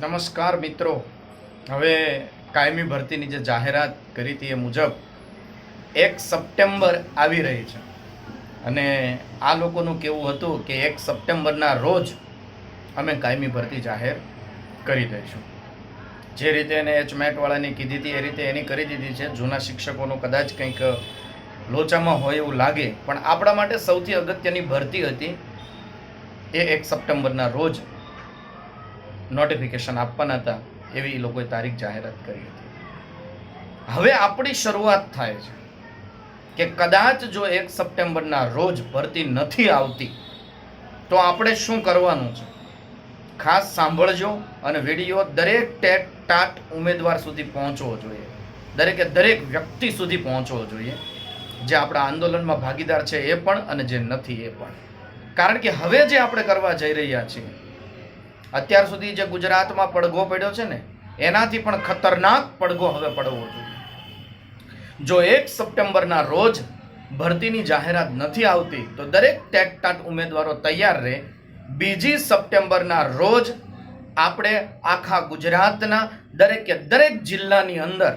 નમસ્કાર મિત્રો. હવે કાયમી ભરતીની જે જાહેરાત કરી હતી એ મુજબ એક સપ્ટેમ્બર આવી રહી છે. અને આ લોકોનું કેવું હતું કે એક સપ્ટેમ્બરના રોજ અમે કાયમી ભરતી જાહેર કરી દઈશું. જે રીતે એને એચમેટવાળાની કીધી હતી એ રીતે એની કરી દીધી છે. જૂના શિક્ષકોનું કદાચ કંઈક લોચામાં હોય એવું લાગે, પણ આપણા માટે સૌથી અગત્યની ભરતી હતી એ એક સપ્ટેમ્બરના રોજ નોટિફિકેશન આપવાના હતા, એવી લોકોએ તારીખ જાહેરાત કરી હતી. હવે આપણી શરૂઆત થાય છે કે કદાચ જો એક સપ્ટેમ્બરના રોજ ભરતી નથી આવતી, તો આપણે શું કરવાનું છે? ખાસ સાંભળજો અને વીડિયો દરેક ટેટ ટાટ ઉમેદવાર સુધી પહોંચવો જોઈએ. દરેકે દરેક વ્યક્તિ સુધી પહોંચવો જોઈએ. જે આપણા આંદોલનમાં ભાગીદાર છે એ પણ અને જે નથી એ પણ. કારણ કે હવે જે આપણે કરવા જઈ રહ્યા છીએ અત્યાર સુધી જે ગુજરાતમાં પડઘો પડ્યો છે ને, એનાથી પણ ખતરનાક પડઘો હવે પડવો જોઈએ. જો એક સપ્ટેમ્બરના રોજ ભરતીની જાહેરાત નથી આવતી, તો દરેક ટેટ ટાટ ઉમેદવારો તૈયાર રહે. બીજી સપ્ટેમ્બરના રોજ આપણે આખા ગુજરાતના દરેકે દરેક જિલ્લાની અંદર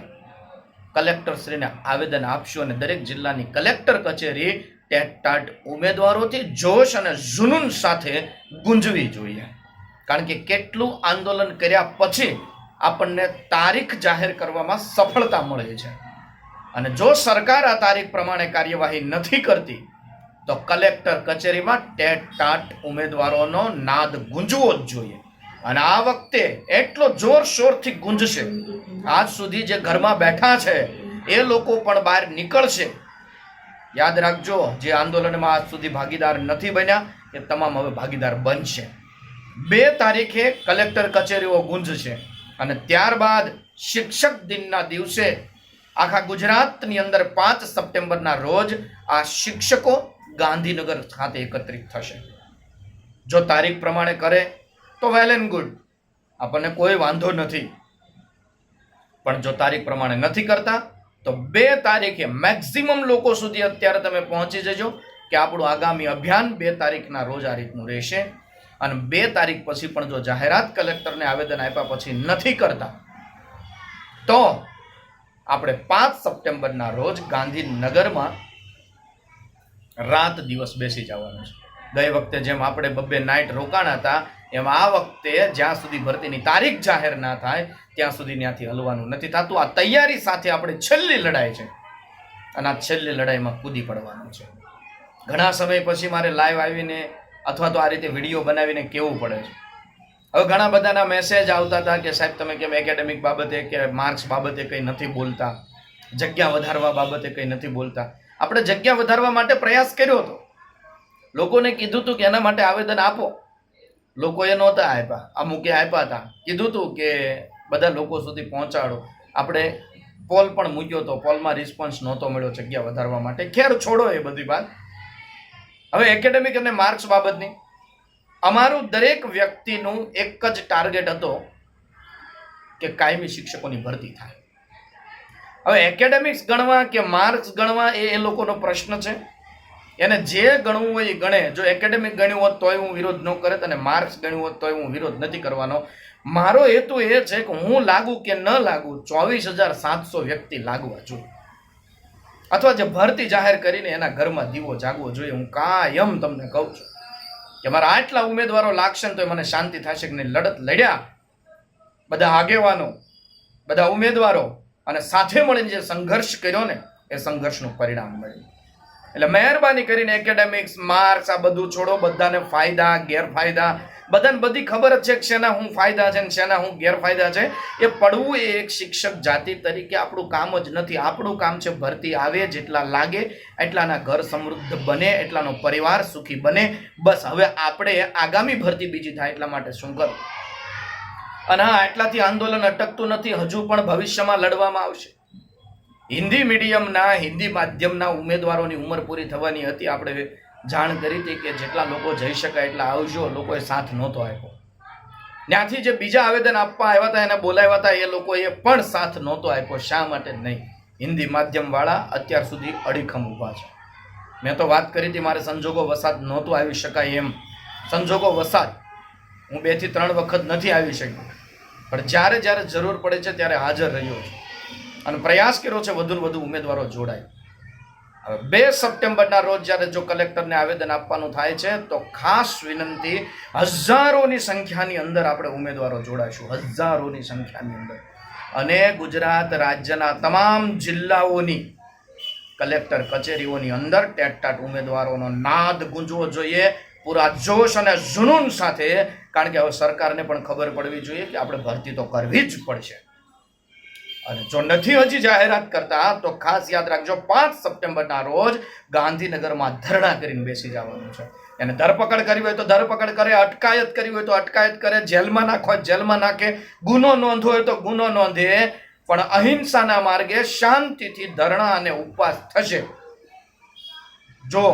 કલેક્ટરશ્રીને આવેદન આપશું અને દરેક જિલ્લાની કલેક્ટર કચેરી ટેટ ટાટ ઉમેદવારોથી જોશ અને જુનૂન સાથે ગુંજવી જોઈએ. કારણ કે કેટલું આંદોલન કર્યા પછી આપણને તારીખ જાહેર કરવામાં સફળતા મળે છે. અને જો સરકાર આ તારીખ પ્રમાણે કાર્યવાહી નથી કરતી, તો કલેક્ટર કચેરીમાં ટેટ ટાટ ઉમેદવારોનો નાદ ગુંજવો જ જોઈએ. અને આ વખતે એટલો જોરશોરથી ગુંજશે. આજ સુધી જે ઘરમાં બેઠા છે, એ લોકો પણ બહાર નીકળશે. યાદ રાખજો, જે આંદોલનમાં આજ સુધી ભાગીદાર નથી બન્યા, એ તમામ હવે ભાગીદાર બનશે. બે તારીખે કલેક્ટર કચેરીઓ ગુંજશે અને ત્યારબાદ શિક્ષક દિનના દિવસે આખા ગુજરાતની અંદર પાંચ સપ્ટેમ્બરના રોજ આ શિક્ષકો ગાંધીનગર ખાતે એકત્રિત થશે. જો તારીખ પ્રમાણે કરે તો વેલ એન્ડ ગુડ. આપણને કોઈ વાંધો નથી. પણ જો તારીખ પ્રમાણે નથી કરતા, તો બે તારીખે મેક્સિમમ લોકો સુધી અત્યારે તમે પહોંચી જજો કે આપણું આગામી અભિયાન બે તારીખના રોજ આ રીતનું રહેશે. અને બે તારીખ પછી પણ જો જાહેરાત કલેક્ટરને આવેદન આપ્યા પછી નથી કરતા, તો આપણે પાંચ સપ્ટેમ્બરના રોજ ગાંધીનગરમાં રાત દિવસ બેસી જવાનું છે. ગઈ વખતે જેમ આપણે બબ્બે નાઇટ રોકાણા હતા, એમ આ વખતે જ્યાં સુધી ભરતીની તારીખ જાહેર ના થાય, ત્યાં સુધી ત્યાંથી હલવાનું નથી થતું. આ તૈયારી સાથે આપણે છેલ્લી લડાઈ છે. અને આ છેલ્લી લડાઈમાં કૂદી પડવાનું છે. ઘણા સમય પછી મારે લાઈવ આવીને અથવા તો આ રીતે વીડિયો બનાવીને કેવું પડે છે? હવે ઘણા બધાના મેસેજ આવતા હતા કે સાહેબ, તમે કેમ એકેડેમિક બાબતે કે માર્ક્સ બાબતે કંઈ નથી બોલતા? જગ્યા વધારવા બાબતે કંઈ નથી બોલતા? આપણે જગ્યા વધારવા માટે પ્રયાસ કર્યો હતો. લોકોને કીધું હતું કે એના માટે આવેદન આપો. લોકોએ નહોતા આપ્યા. અમુકે આપ્યા હતા. કીધું હતું કે બધા લોકો સુધી પહોંચાડો. આપણે પોલ પણ મૂક્યો હતો પોલમાં રિસ્પોન્સ નહોતો મળ્યો જગ્યા વધારવા માટે. ખેર છોડો એ બધી વાત. હવે એકેડેમિક અને માર્ક્સ બાબતની. અમારું દરેક વ્યક્તિનું એક જ ટાર્ગેટ હતો કે કાયમી શિક્ષકોની ભરતી થાય. હવે એકેડેમિક્સ ગણવા કે માર્ક્સ ગણવા એ એ લોકોનો પ્રશ્ન છે. એને જે ગણવું હોય એ ગણે. જો એકેડેમિક ગણ્યું હોત તોય હું વિરોધ ન કરત અને માર્ક્સ ગણ્યું હોત તોય હું વિરોધ નથી કરવાનો. મારો હેતુ એ છે કે હું લાગુ કે ન લાગુ ચોવીસ હજાર સાતસો વ્યક્તિ લાગવા જોઈએ. અથવા જે ભરતી જાહેર કરીને એના ઘરમાં દીવો જાગવો જોઈએ, હું કાયમ તમને કહું છું કે મારા આટલા ઉમેદવારો લાગશે ને તો મને શાંતિ થશે કે નહીં? લડત લડ્યા. બધા આગેવાનો, બધા ઉમેદવારો અને સાથે મળીને જે સંઘર્ષ કર્યો ને, એ સંઘર્ષનું પરિણામ મળ્યું. એટલે મહેરબાની કરીને એકેડેમિક્સ માર્ક્સ આ બધું છોડો, બધાને ફાયદા, ગેરફાયદા બધાને બધી ખબર જ છે કે શેના હું ફાયદા છે ને શેના હું ગેરફાયદા છે. એ પડવું એ એક શિક્ષક જાતિ તરીકે આપણું કામ જ નથી. આપણું કામ છે ભરતી આવે જેટલા લાગે એટલાના ઘર સમૃદ્ધ બને, એટલાનો પરિવાર સુખી બને. બસ હવે આપણે આગામી ભરતી બીજી થાય એટલા માટે શું કરવું અને હા, એટલાથી આંદોલન અટકતું નથી, હજુ પણ ભવિષ્યમાં લડવામાં આવશે. હિન્દી મીડિયમના, હિન્દી માધ્યમના ઉમેદવારોની ઉંમર પૂરી થવાની હતી. આપણે જાણ કરી હતી કે જેટલા લોકો જઈ શકાય એટલા આવજો, લોકોએ સાથ નહોતો આપ્યો. ત્યાંથી જે બીજા આવેદન આપવા આવ્યા હતા, એને બોલાવ્યા હતા, એ લોકોએ પણ સાથ નહોતો આપ્યો. શા માટે નહીં? હિન્દી માધ્યમવાળા અત્યાર સુધી અડીખમ ઊભા છે. મેં તો વાત કરી હતી, મારે સંજોગો વસાત નહોતું આવી શકાય એમ. સંજોગો વસાત. હું બેથી ત્રણ વખત નથી આવી શક્યો. પણ જ્યારે જ્યારે જરૂર પડે છે, ત્યારે હાજર રહ્યો છું. અને પ્રયાસ કર્યો છે વધુ વધુ ઉમેદવારો જોડાય. બે સપ્ટેમ્બરના રોજ જ્યારે જો કલેક્ટરને આવેદન આપવાનું થાય છે, તો ખાસ વિનંતી, હજારોની સંખ્યાની અંદર આપણે ઉમેદવારો જોડાઈશું. હજારોની સંખ્યાની અંદર. અને ગુજરાત રાજ્યના તમામ જિલ્લાઓની કલેક્ટર કચેરીઓની અંદર ટેટટાટ ઉમેદવારોનો નાદ ગુંજવો જોઈએ, પૂરા જોશ અને જુનૂન સાથે. કારણ કે હવે સરકારને પણ ખબર પડવી જોઈએ કે આપણે ભરતી તો કરવી જ પડશે. અને જો નથી હજી જાહેરાત કરતા, તો ખાસ યાદ રાખજો, પાંચ સપ્ટેમ્બરના રોજ ગાંધીનગરમાં ધરણા કરીને બેસી જવાનું છે. એને ધરપકડ કરી હોય તો ધરપકડ કરે, અટકાયત કરી હોય તો અટકાયત કરે, જેલમાં નાખો, જેલમાં નાખે, ગુનો નોંધ હોય તો ગુનો નોંધે, પણ અહિંસાના માર્ગે શાંતિથી ધરણા અને ઉપવાસ થશે. જો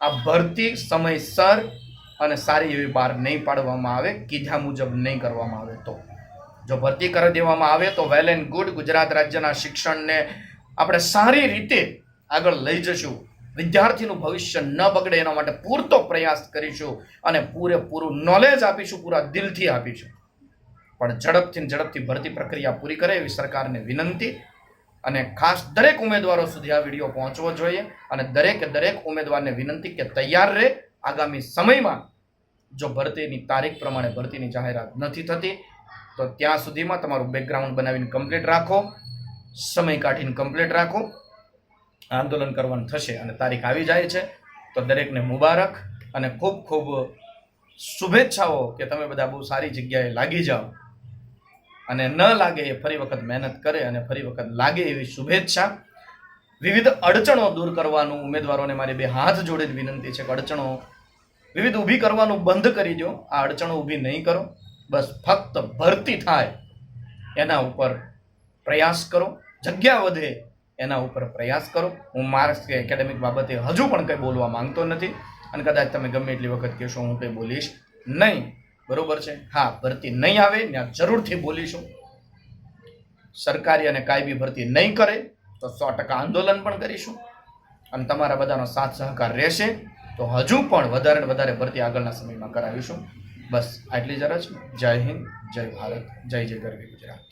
આ ભરતી સમયસર અને સારી એવી બહાર નહીં પાડવામાં આવે, કીધા મુજબ નહીં કરવામાં આવે તો. જો ભરતી કરી દેવામાં આવે તો વેલ એન્ડ ગુડ ગુજરાત રાજ્યના શિક્ષણને આપણે સારી રીતે આગળ લઈ જશું. વિદ્યાર્થીનું ભવિષ્ય ન બગડે એના માટે પૂરતો પ્રયાસ કરીશું અને પૂરેપૂરું નોલેજ આપીશું, પૂરા દિલથી આપીશું. પણ ઝડપથી ઝડપથી ભરતી પ્રક્રિયા પૂરી કરે એવી સરકારને વિનંતી અને ખાસ દરેક ઉમેદવારો સુધી આ વીડિયો પહોંચવો જોઈએ અને દરેકે દરેક ઉમેદવારને વિનંતી કે તૈયાર રહે. આગામી સમયમાં જો ભરતીની તારીખ પ્રમાણે ભરતીની જાહેરાત નથી થતી તો ત્યાં સુધીમાં તમારું બેકગ્રાઉન્ડ બનાવીને કમ્પ્લીટ રાખો, સમય કાઢીને કમ્પ્લીટ રાખો. આંદોલન કરવાનું થશે અને તારીખ આવી જાય છે. તો દરેકને મુબારક અને ખૂબ ખૂબ શુભેચ્છાઓ કે તમે બધા બહુ સારી જગ્યાએ લાગી જાઓ. અને ન લાગે એ ફરી વખત મહેનત કરે અને ફરી વખત લાગે એવી શુભેચ્છા. વિવિધ અડચણો દૂર કરવાનું ઉમેદવારોને મારી બે હાથ જોડીને વિનંતી છે કે અડચણો વિવિધ ઊભી કરવાનું બંધ કરી દો. આ અડચણો ઊભી નહીં કરો. બસ ફક્ત ભરતી થાય એના ઉપર પ્રયાસ કરો, જગ્યા વધે એના ઉપર પ્રયાસ કરો. હું માર્ક્સ કે એકેડેમિક બાબતે હજુ પણ કંઈ બોલવા માંગતો નથી અને કદાચ તમે ગમે એટલી વખત કહેશો હું કંઈ બોલીશ નહીં. બરોબર છે? હા, ભરતી નહીં આવે, ત્યાં જરૂરથી બોલીશું. સરકારી અને કાયમી ભરતી નહીં કરે તો સો ટકા આંદોલન પણ કરીશું. અને તમારા બધાનો સાથ સહકાર રહેશે તો હજુ પણ વધારે વધારે ભરતી આગળના સમયમાં કરાવીશું. બસ આટલી જ અરજ. જય હિન્દ જય ભારત જય જય ગરવી ગુજરાત.